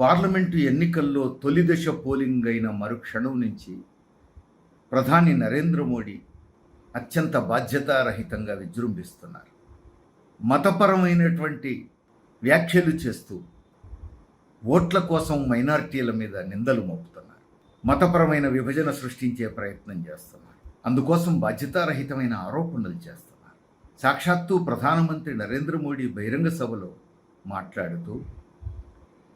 Parliament ఎన్నికల్లో తొలి దశ పోలింగ్ అయిన మరుక్షణం నుంచి ప్రధాని నరేంద్ర మోడీ అత్యంత బాధ్యతారహితంగా విజృంభిస్తున్నారు. మతపరమైనటువంటి వ్యాఖ్యలు చేస్తూ ఓట్ల కోసం మైనారిటీల మీద నిందలు మోపుతున్నారు. మతపరమైన విభజన సృష్టించే ప్రయత్నం చేస్తున్నారు. అందుకోసం బాధ్యతారహితమైన ఆరోపణలు చేస్తున్నారు. సాక్షాత్తు ప్రధానమంత్రి నరేంద్ర మోడీ బహిరంగ సభలో మాట్లాడుతూ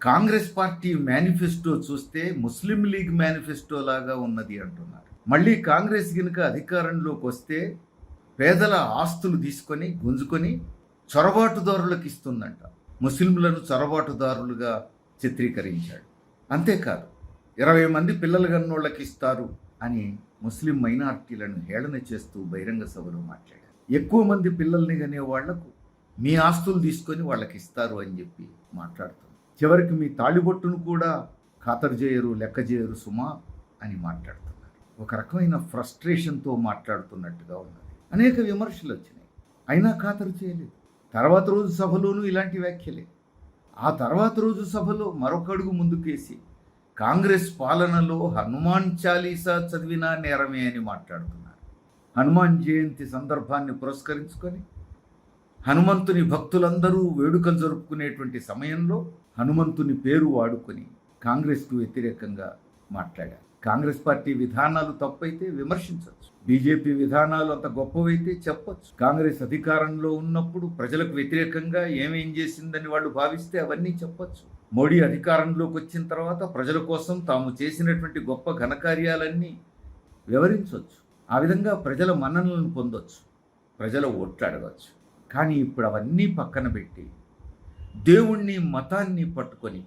కాంగ్రెస్ పార్టీ మేనిఫెస్టో చూస్తే ముస్లిం లీగ్ మేనిఫెస్టో లాగా ఉన్నది అంటున్నారు. మళ్ళీ కాంగ్రెస్ కనుక అధికారంలోకి వస్తే పేదల ఆస్తులు తీసుకొని గుంజుకొని చొరబాటుదారులకు ఇస్తుందంట. ముస్లింలను చొరబాటుదారులుగా చిత్రీకరించాడు. అంతేకాదు ఇరవై మంది పిల్లలు గన్నోళ్ళకి ఇస్తారు అని ముస్లిం మైనార్టీలను హేళన చేస్తూ బహిరంగ సభలో మాట్లాడారు. ఎక్కువ మంది పిల్లల్ని కనే వాళ్ళకు మీ ఆస్తులు తీసుకొని వాళ్ళకి ఇస్తారు అని చెప్పి మాట్లాడుతున్నారు. చివరికి మీ తాళిబొట్టును కూడా ఖాతరు చేయరు లెక్క చేయరు సుమా అని మాట్లాడుతున్నారు. ఒక రకమైన ఫ్రస్ట్రేషన్తో మాట్లాడుతున్నట్టుగా ఉన్నది. అనేక విమర్శలు వచ్చినాయి. అయినా ఖాతరు చేయలేదు. తర్వాత రోజు సభలోనూ ఇలాంటి వ్యాఖ్యలే. ఆ తర్వాత రోజు సభలో మరొక అడుగు ముందుకేసి కాంగ్రెస్ పాలనలో హనుమాన్ చాలీసా చదివినా నేరమే అని మాట్లాడుతున్నారు. హనుమాన్ జయంతి సందర్భాన్ని పురస్కరించుకొని హనుమంతుని భక్తులందరూ వేడుకలు జరుపుకునేటువంటి సమయంలో హనుమంతుని పేరు వాడుకొని కాంగ్రెస్కు వ్యతిరేకంగా మాట్లాడారు. కాంగ్రెస్ పార్టీ విధానాలు తప్పైతే విమర్శించవచ్చు బీజేపీ విధానాలు అంత గొప్పవైతే చెప్పొచ్చు. కాంగ్రెస్ అధికారంలో ఉన్నప్పుడు ప్రజలకు వ్యతిరేకంగా ఏమేం చేసిందని వాళ్ళు భావిస్తే అవన్నీ చెప్పచ్చు. మోడీ అధికారంలోకి వచ్చిన తర్వాత ప్రజల కోసం తాము చేసినటువంటి గొప్ప ఘనకార్యాలన్నీ వివరించవచ్చు ఆ విధంగా ప్రజల మన్ననలను పొందొచ్చు. ప్రజల ఓట్లు అడగవచ్చు కానీ ఇప్పుడు అవన్నీ పక్కన పెట్టి దేవుణ్ణి మతాన్ని పట్టుకొని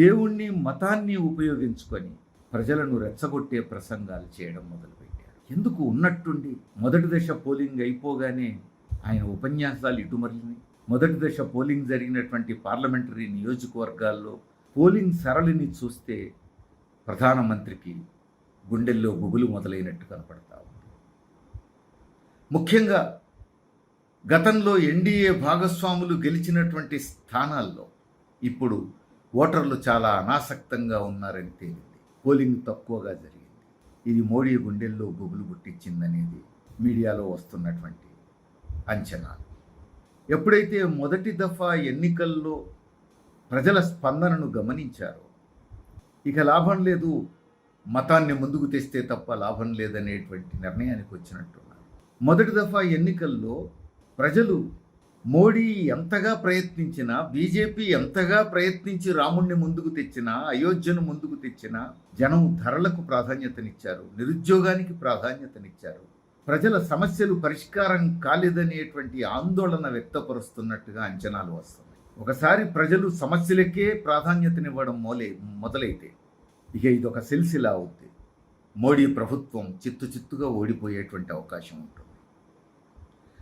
దేవుణ్ణి మతాన్ని ఉపయోగించుకొని ప్రజలను రెచ్చగొట్టే ప్రసంగాలు చేయడం మొదలుపెట్టారు. ఎందుకు ఉన్నట్టుండి మొదటి దశ పోలింగ్ అయిపోగానే ఆయన ఉపన్యాసాలు ఇటుమరిలినాయి మొదటి దశ పోలింగ్ జరిగినటువంటి పార్లమెంటరీ నియోజకవర్గాల్లో పోలింగ్ సరళిని చూస్తే ప్రధానమంత్రికి గుండెల్లో గుబులు మొదలైనట్టు కనపడతా ఉంది. ముఖ్యంగా గతంలో ఎన్డీఏ భాగస్వాములు గెలిచినటువంటి స్థానాల్లో ఇప్పుడు ఓటర్లు చాలా అనాసక్తంగా ఉన్నారని తేలింది పోలింగ్ తక్కువగా జరిగింది. ఇది మోడీ గుండెల్లో గుబులు పుట్టించిందనేది మీడియాలో వస్తున్నటువంటి అంచనాలు ఎప్పుడైతే మొదటి దఫా ఎన్నికల్లో ప్రజల స్పందనను గమనించారో ఇక లాభం లేదు మతాన్ని ముందుకు తెస్తే తప్ప లాభం లేదనేటువంటి నిర్ణయానికి వచ్చినట్టున్నారు. మొదటి దఫా ఎన్నికల్లో ప్రజలు మోడీ ఎంతగా ప్రయత్నించినా బీజేపీ ఎంతగా ప్రయత్నించి రాముణ్ణి ముందుకు తెచ్చినా అయోధ్యను ముందుకు తెచ్చినా జనం ధరలకు ప్రాధాన్యతనిచ్చారు నిరుద్యోగానికి ప్రాధాన్యతనిచ్చారు. ప్రజల సమస్యలు పరిష్కారం కాలేదనేటువంటి ఆందోళన వ్యక్తపరుస్తున్నట్టుగా అంచనాలు వస్తున్నాయి. ఒకసారి ప్రజలు సమస్యలకే ప్రాధాన్యతనివ్వడం మొలే మొదలైతే ఇక ఇది ఒక సిల్సిలా అవుద్ది. మోడీ ప్రభుత్వం చిత్తు చిత్తుగా ఓడిపోయేటువంటి అవకాశం ఉంటుంది.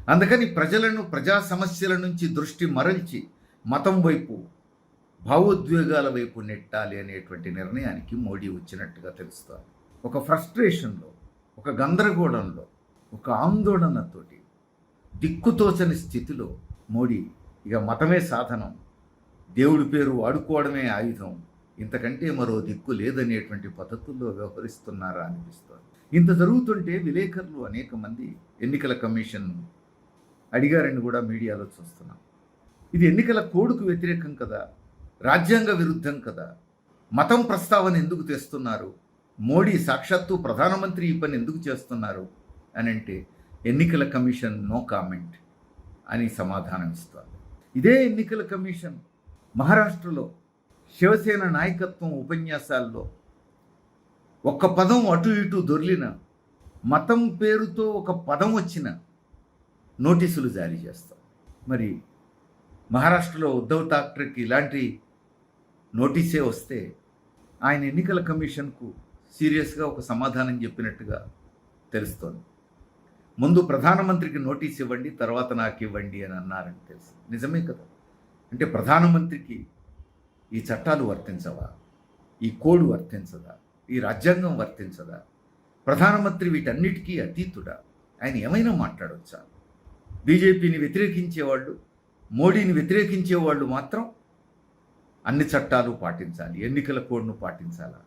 అందుకని ప్రజలను ప్రజా సమస్యల నుంచి దృష్టి మరల్చి మతం వైపు భావోద్వేగాల వైపు నెట్టాలి అనేటువంటి నిర్ణయానికి మోడీ వచ్చినట్టుగా తెలుస్తారు ఒక ఫ్రస్ట్రేషన్లో ఒక గందరగోళంలో ఒక ఆందోళనతోటి దిక్కుతోచని స్థితిలో మోడీ ఇక మతమే సాధనం దేవుడి పేరు వాడుకోవడమే ఆయుధం ఇంతకంటే మరో దిక్కు లేదనేటువంటి పద్ధతుల్లో వ్యవహరిస్తున్నారా అనిపిస్తోంది. ఇంత జరుగుతుంటే విలేకరులు అనేక మంది ఎన్నికల కమిషన్ అడిగారని కూడా మీడియాలో చూస్తున్నాం. ఇది ఎన్నికల కోడ్కు వ్యతిరేకం కదా రాజ్యాంగ విరుద్ధం కదా మతం ప్రస్తావన ఎందుకు తెస్తున్నారు మోడీ సాక్షాత్తు ప్రధానమంత్రి ఈ పని ఎందుకు చేస్తున్నారు అని అంటే ఎన్నికల కమిషన్ నో కామెంట్ అని సమాధానం ఇస్తారు ఇదే ఎన్నికల కమిషన్ మహారాష్ట్రలో శివసేన నాయకత్వం ఉపన్యాసాల్లో ఒక్క పదం అటు ఇటు దొర్లిన మతం పేరుతో ఒక పదం వచ్చిన నోటీసులు జారీ చేస్తాం. మరి మహారాష్ట్రలో ఉద్ధవ్ ఠాక్రేకి ఇలాంటి నోటీసే వస్తే ఆయన ఎన్నికల కమిషన్కు సీరియస్గా ఒక సమాధానం చెప్పినట్టుగా తెలుస్తోంది. ముందు ప్రధానమంత్రికి నోటీస్ ఇవ్వండి తర్వాత నాకు ఇవ్వండి అని అన్నారని తెలుసు. నిజమే కదా? అంటే ప్రధానమంత్రికి ఈ చట్టాలు వర్తించవా? ఈ కోడ్ వర్తించదా? ఈ రాజ్యాంగం వర్తించదా? ప్రధానమంత్రి వీటన్నిటికీ అతీతుడా? ఆయన ఏమైనా మాట్లాడవచ్చా బీజేపీని వ్యతిరేకించేవాళ్ళు మోడీని వ్యతిరేకించేవాళ్ళు మాత్రం అన్ని చట్టాలు పాటించాలి ఎన్నికల కోడ్ను పాటించాలా?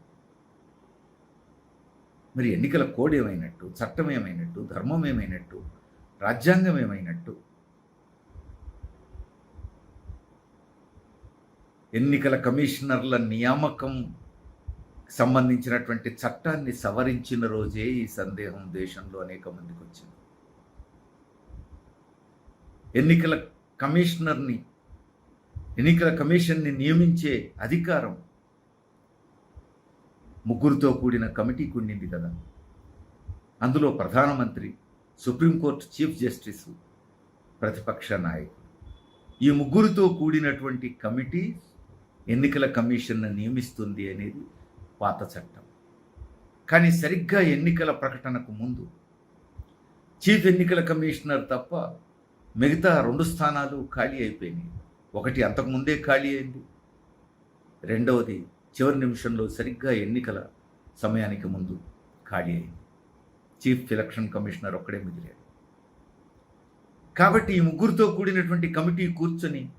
మరి ఎన్నికల కోడ్ ఏమైనట్టు చట్టం ఏమైనట్టు ధర్మం ఏమైనట్టు రాజ్యాంగం ఏమైనట్టు? ఎన్నికల కమిషనర్ల నియామకం సంబంధించినటువంటి చట్టాన్ని సవరించిన రోజే ఈ సందేహం దేశంలో అనేక మందికి వచ్చింది. ఎన్నికల కమిషనర్ని ఎన్నికల కమిషన్ని నియమించే అధికారం ముగ్గురితో కూడిన కమిటీకి ఉండింది కదా. అందులో ప్రధానమంత్రి సుప్రీంకోర్టు చీఫ్ జస్టిస్ ప్రతిపక్ష నాయకుడు ఈ ముగ్గురితో కూడినటువంటి కమిటీ ఎన్నికల కమిషన్ను నియమిస్తుంది అనేది పాత చట్టం. కానీ సరిగ్గా ఎన్నికల ప్రకటనకు ముందు చీఫ్ ఎన్నికల కమిషనర్ తప్ప మిగతా రెండు స్థానాలు ఖాళీ అయిపోయినాయి. ఒకటి అంతకుముందే ఖాళీ అయింది. రెండవది చివరి నిమిషంలో సరిగ్గా ఎన్నికల సమయానికి ముందు ఖాళీ అయింది. చీఫ్ ఎలక్షన్ కమిషనర్ ఒక్కడే మిగిలాడు. కాబట్టి ఈ ముగ్గురితో కూడినటువంటి కమిటీ కూర్చొని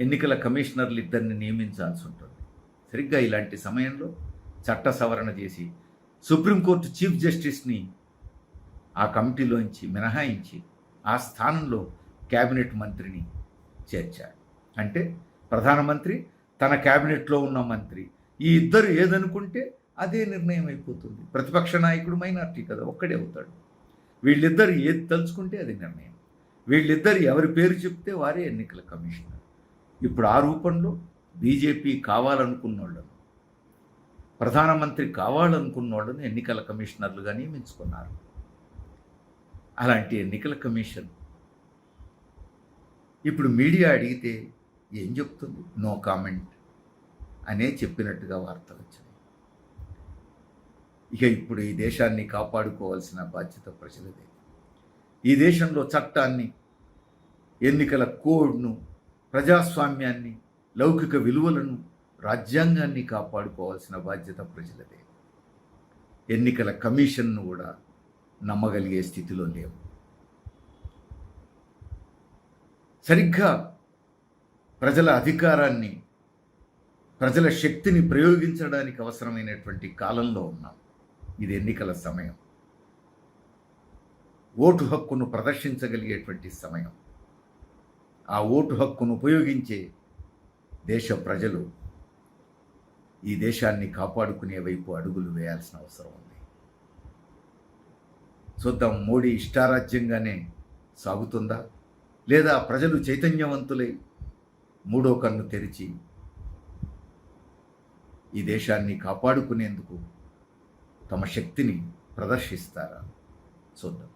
ఎన్నికల కమిషనర్లు ఇద్దరిని నియమించాల్సి ఉంటుంది. సరిగ్గా ఇలాంటి సమయంలో చట్ట సవరణ చేసి సుప్రీంకోర్టు చీఫ్ జస్టిస్ని ఆ కమిటీలోంచి మినహాయించి ఆ స్థానంలో క్యాబినెట్ మంత్రిని చేర్చాడు అంటే ప్రధానమంత్రి తన క్యాబినెట్లో ఉన్న మంత్రి ఈ ఇద్దరు ఏదనుకుంటే అదే నిర్ణయం అయిపోతుంది. ప్రతిపక్ష నాయకుడు మైనార్టీ కదా ఒక్కడే అవుతాడు. వీళ్ళిద్దరు ఏది తలుచుకుంటే అది నిర్ణయం. వీళ్ళిద్దరు ఎవరి పేరు చెప్తే వారే ఎన్నికల కమిషనర్. ఇప్పుడు ఆ రూపంలో బీజేపీ కావాలనుకున్న వాళ్ళను ప్రధానమంత్రి కావాలనుకున్న వాళ్ళను ఎన్నికల కమిషనర్లుగా నియమించుకున్నారు అలాంటి ఎన్నికల కమిషన్ ఇప్పుడు మీడియా అడిగితే ఏం చెప్తుంది? నో కామెంట్ అనే చెప్పినట్టుగా వార్తలు వచ్చినాయి ఇక ఇప్పుడు ఈ దేశాన్ని కాపాడుకోవాల్సిన బాధ్యత ప్రజలదే. ఈ దేశంలో చట్టాన్ని ఎన్నికల కోడ్ను ప్రజాస్వామ్యాన్ని లౌకిక విలువలను రాజ్యాంగాన్ని కాపాడుకోవాల్సిన బాధ్యత ప్రజలదే. ఎన్నికల కమిషన్ను కూడా నమ్మగలిగే స్థితిలో లేవు. సరిగ్గా ప్రజల అధికారాన్ని ప్రజల శక్తిని ప్రయోగించడానికి అవసరమైనటువంటి కాలంలో ఉన్నాం. ఇది ఎన్నికల సమయం. ఓటు హక్కును ప్రదర్శించగలిగేటువంటి సమయం. ఆ ఓటు హక్కును ఉపయోగించే దేశ ప్రజలు ఈ దేశాన్ని కాపాడుకునే వైపు అడుగులు వేయాల్సిన అవసరం ఉంది. చూద్దాం మోడీ ఇష్టారాజ్యంగానే సాగుతుందా? లేదా ప్రజలు చైతన్యవంతులై మూడో కన్ను తెరిచి ఈ దేశాన్ని కాపాడుకునేందుకు తమ శక్తిని ప్రదర్శిస్తారా? చూద్దాం.